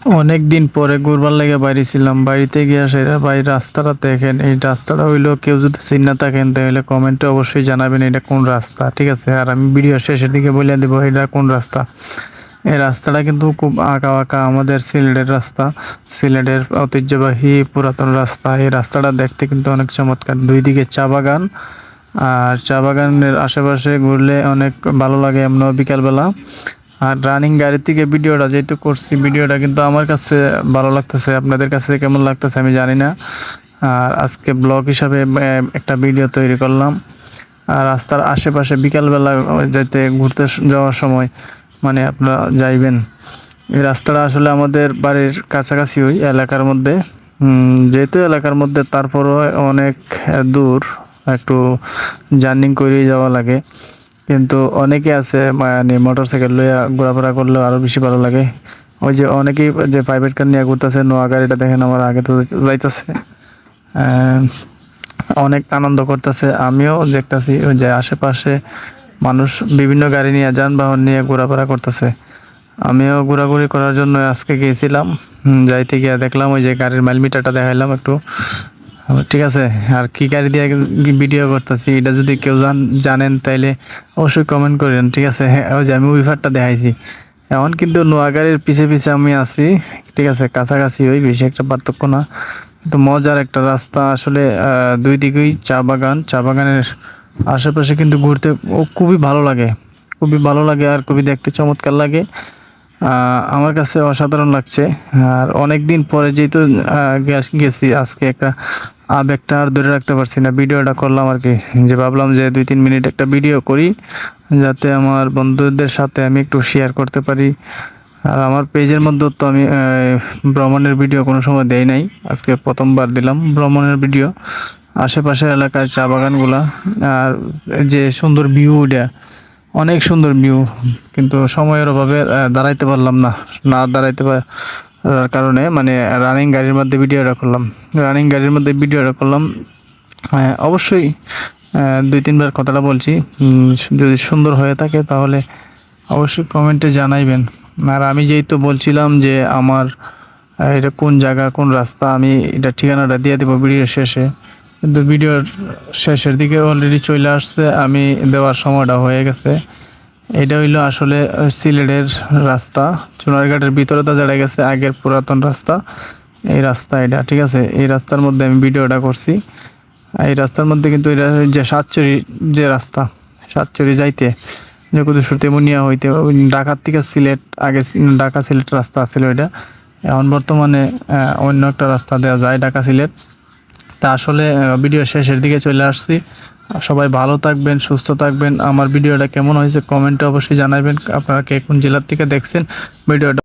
অনেক দিন পরে ঘুরবার লেগে বাইরে ছিলাম বাড়িতে গিয়ে সেটা ভাই রাস্তাটা দেখেন। এই রাস্তাটা হইল কেউ যদি চিন্না থাকেন, তাহলে কমেন্টে অবশ্যই জানাবেন এটা কোন রাস্তা। ঠিক আছে? আর আমি ভিডিও শেষের দিকে বলে দেবো এটা কোন রাস্তা। এই রাস্তাটা কিন্তু খুব আঁকা আঁকা আমাদের সিলেটের রাস্তা। সিলেটের ঐতিহ্যবাহী পুরাতন রাস্তা। এই রাস্তাটা দেখতে কিন্তু অনেক চমৎকার। দুই দিকে চা বাগান। আর চা বাগানের আশেপাশে ঘুরলে অনেক ভালো লাগে এমন বিকালবেলা। আর রানিং গাড়ি থেকে ভিডিওটা যেহেতু করছি, ভিডিওটা কিন্তু আমার কাছে ভালো লাগতেছে। আপনাদের কাছে কেমন লাগতেছে আমি জানি না। আর আজকে ব্লগ হিসাবে একটা ভিডিও তৈরি করলাম। আর রাস্তার আশেপাশে বিকালবেলা যেতে ঘুরতে যাওয়ার সময় মানে আপনারা যাইবেন। এই রাস্তাটা আসলে আমাদের বাড়ির কাছাকাছি ওই এলাকার মধ্যে। যেহেতু এলাকার মধ্যে, তারপরও অনেক দূর। একটু জার্নিং করে যাওয়া লাগে। কিন্তু অনেকে আছে মানে মোটর সাইকেল লইয়া ঘোরাফেরা করলেও আরও বেশি ভালো লাগে। ওই যে অনেকেই যে প্রাইভেট কার নিয়ে ঘুরতেছে, নোয়া গাড়িটা দেখেন আমার আগে তো যাইতেছে। অনেক আনন্দ করতেছে। আমিও দেখতেছি ওই যে আশেপাশে মানুষ বিভিন্ন গাড়ি নিয়ে, যানবাহন নিয়ে ঘোরাফেরা করতেছে। আমিও ঘোরাঘুরি করার জন্য আজকে গিয়েছিলাম যাইতে গিয়ে দেখলাম ওই যে গাড়ির মাইল মিটারটা দেখাইলাম একটু। ঠিক আছে। আর কি গাড়ি দিয়ে ভিডিও করতেছি, এটা যদি কেউ জান- জানেন তাইলে অবশ্যই কমেন্ট করেন, ঠিক আছে? হ্যাঁ ওই যে আমি উইফারটা দেখাইছি। এখন কিন্তু নোয়াগাড়ির পিছে পিছে আমি আছি, ঠিক আছে? কাছাকাছি ওই, বেশি একটা পার্থক্য না। কিন্তু মজার একটা রাস্তা, আসলে দুই দিকেই চা বাগান। চা বাগানের আশেপাশে কিন্তু ঘুরতে ও খুবই ভালো লাগে। খুবই ভালো লাগে আর খুবই দেখতে চমৎকার লাগে। আমার কাছে অসাধারণ লাগছে। আর অনেক দিন পরে যেহেতু গেছি, আজকে একটা আবেগটা আর ধরে রাখতে পারছি না। ভিডিওটা করলাম আর কি। যে ভাবলাম যে দুই তিন মিনিট একটা ভিডিও করি, যাতে আমার বন্ধুদের সাথে আমি একটু শেয়ার করতে পারি। আর আমার পেজের মধ্যে তো আমি ভ্রমণের ভিডিও কোনো সময় দেই নাই। আজকে প্রথমবার দিলাম ভ্রমণের ভিডিও। আশেপাশের এলাকার চা বাগানগুলা আর যে সুন্দর ভিউ ওটা অনেক সুন্দর ভিউ কিন্তু সময়ের অভাবে দাঁড়াইতে পারলাম না। না দাঁড়াইতে পার কারণে মানে রানিং গাড়ির মধ্যে ভিডিওটা করলাম। রানিং গাড়ির মধ্যে ভিডিওটা করলাম। হ্যাঁ অবশ্যই দুই তিনবার কথাটা বলছি। যদি সুন্দর হয়ে থাকে তাহলে অবশ্যই কমেন্টে জানাইবেন। আর আমি যেহেতু বলছিলাম যে আমার এটা কোন জায়গা, কোন রাস্তা, আমি এটা ঠিকানাটা দিয়ে দেবো ভিডিওর শেষে। কিন্তু ভিডিওর শেষের দিকে অলরেডি চলে আসছে, আমি দেওয়ার সময়টা হয়ে গেছে। এটা হইল আসলে সিলেটের রাস্তা। চুনারঘাটের ভিতরে তো জায়গা গেছে, আগের পুরাতন রাস্তা। এই রাস্তা এটা, ঠিক আছে? এই রাস্তার মধ্যে আমি ভিডিওটা করছি। এই রাস্তার মধ্যে কিন্তু এটা যে সাতচুরি, যে রাস্তা, সাতচুরি যাইতে, যে কুদুসুর তেমুনিয়া হইতে, ওই ঢাকার থেকে সিলেট, আগে ঢাকা সিলেট রাস্তা ছিল এটা। এখন বর্তমানে অন্য একটা রাস্তা দেওয়া যায়, ঢাকা সিলেট। তা আসলে ভিডিও শেষের দিকে চলে আসছি। সবাই ভালো থাকবেন, সুস্থ থাকবেন। আমার ভিডিওটা কেমন হয়েছে কমেন্টে অবশ্যই জানাবেন। আপনারা কে কোন জেলার থেকে দেখছেন, ভিডিওটা